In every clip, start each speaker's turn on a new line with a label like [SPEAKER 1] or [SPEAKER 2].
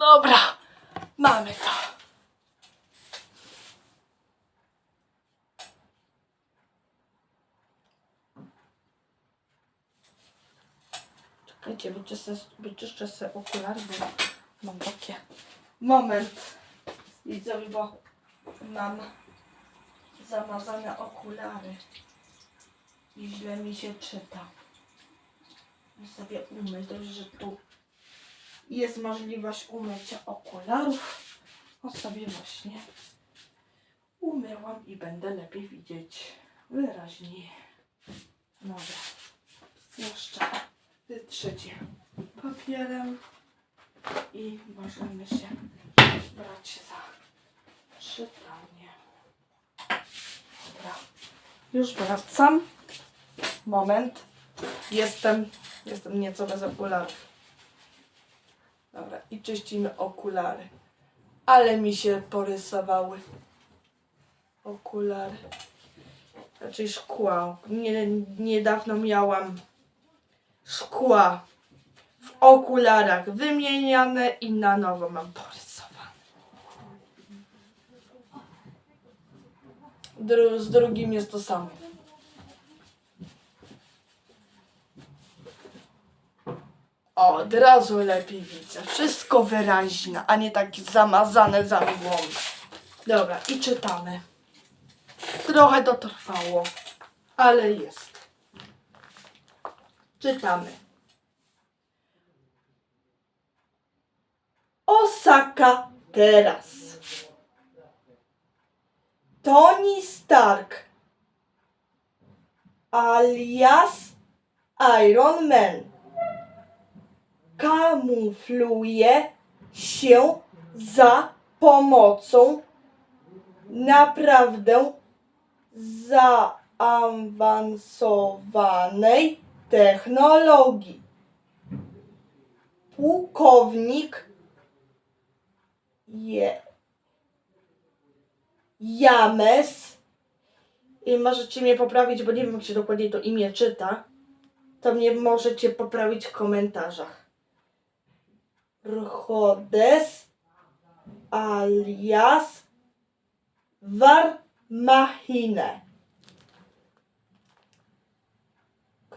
[SPEAKER 1] Dobra, mamy to. Czekajcie, wyczyszczę, wyczyszczę sobie okulary, bo mam takie... Moment. Widzę, bo mam zamazane okulary i źle mi się czyta. Muszę sobie umyć, dobrze, że tu jest możliwość umycia okularów. O sobie właśnie umyłam i będę lepiej widzieć wyraźniej. Dobra. Jeszcze wytrzecie papierem i możemy się brać za czytanie. Dobra. Już wracam. Moment. Jestem, jestem nieco bez okularów. Dobra, i czyścimy okulary. Ale mi się porysowały okulary. Raczej szkła. Nie, niedawno miałam szkła w okularach wymieniane i na nowo mam porysowane. Dru, z drugim jest to samo. Od razu lepiej widzę. Wszystko wyraźne, a nie takie zamazane za mgłą. Dobra, i czytamy. Trochę to trwało, ale jest. Czytamy. Osaka teraz. Tony Stark alias Iron Man kamufluje się za pomocą naprawdę zaawansowanej technologii. Pułkownik je, James i możecie mnie poprawić, bo nie wiem jak się dokładnie to imię czyta, to mnie możecie poprawić w komentarzach. Rhodes alias Warmachine.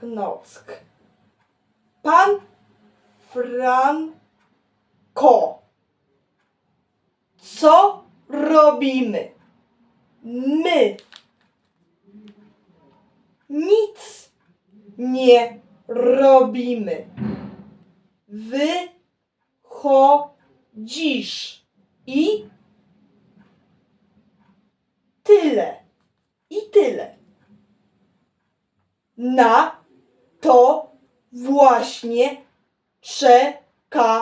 [SPEAKER 1] Knock. Pan Franco. Co robimy? My. Nic nie robimy. Wy chodzisz i tyle. I tyle. Na to właśnie czekaliśmy.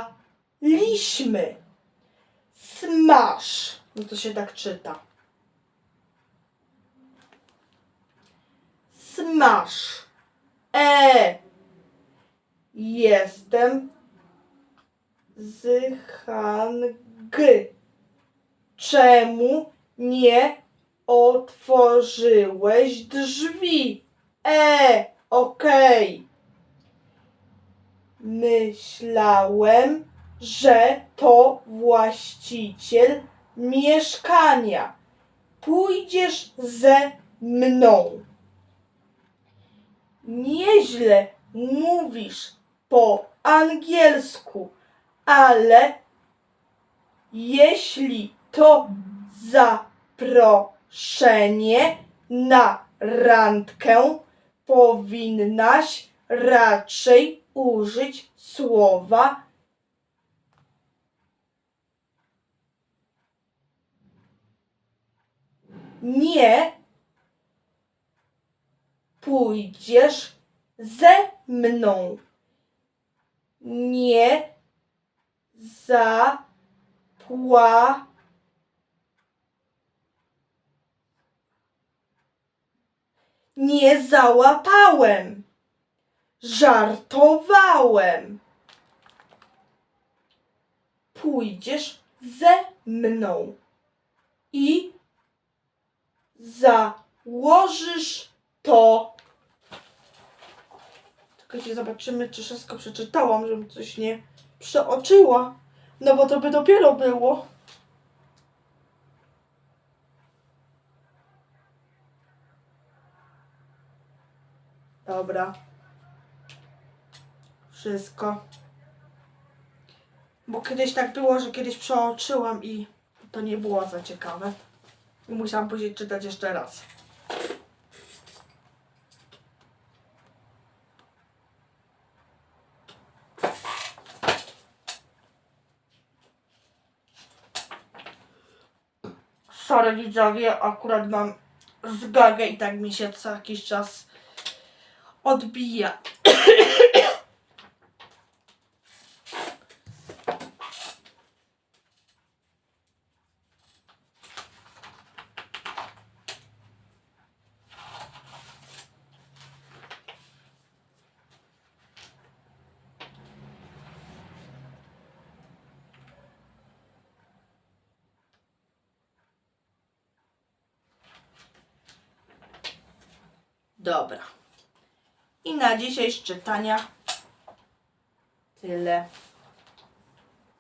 [SPEAKER 1] Smash. No to się tak czyta. Smash. E. Jestem z Hang. Czemu nie otworzyłeś drzwi? E, okej. Myślałem, że to właściciel mieszkania. Pójdziesz ze mną. Nieźle mówisz po angielsku, ale jeśli to zaproszenie na randkę, powinnaś raczej użyć słowa nie pójdziesz ze mną. Nie zapła. Nie załapałem. Żartowałem. Pójdziesz ze mną i założysz to. Czekajcie, zobaczymy, czy wszystko przeczytałam, żebym coś nie przeoczyła. No bo to by dopiero było. Dobra. Wszystko. Bo kiedyś tak było, że kiedyś przeoczyłam i to nie było za ciekawe. I musiałam później czytać jeszcze raz. Sorry widzowie, akurat mam zgagę i tak mi się co jakiś czas odbija. Dobra. I na dzisiaj z czytania tyle.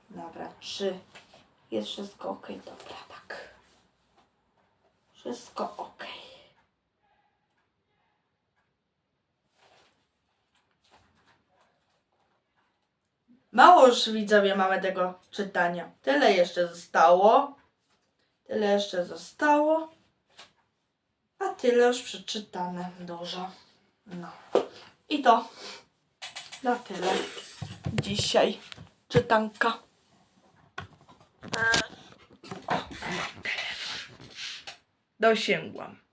[SPEAKER 1] Dobra, trzy. Jest wszystko ok. Dobra, tak. Wszystko ok. Mało już widzowie mamy tego czytania. Tyle jeszcze zostało. Tyle jeszcze zostało. A tyle już przeczytane dużo. No. I to na tyle dzisiaj czytanka. Dosięgłam.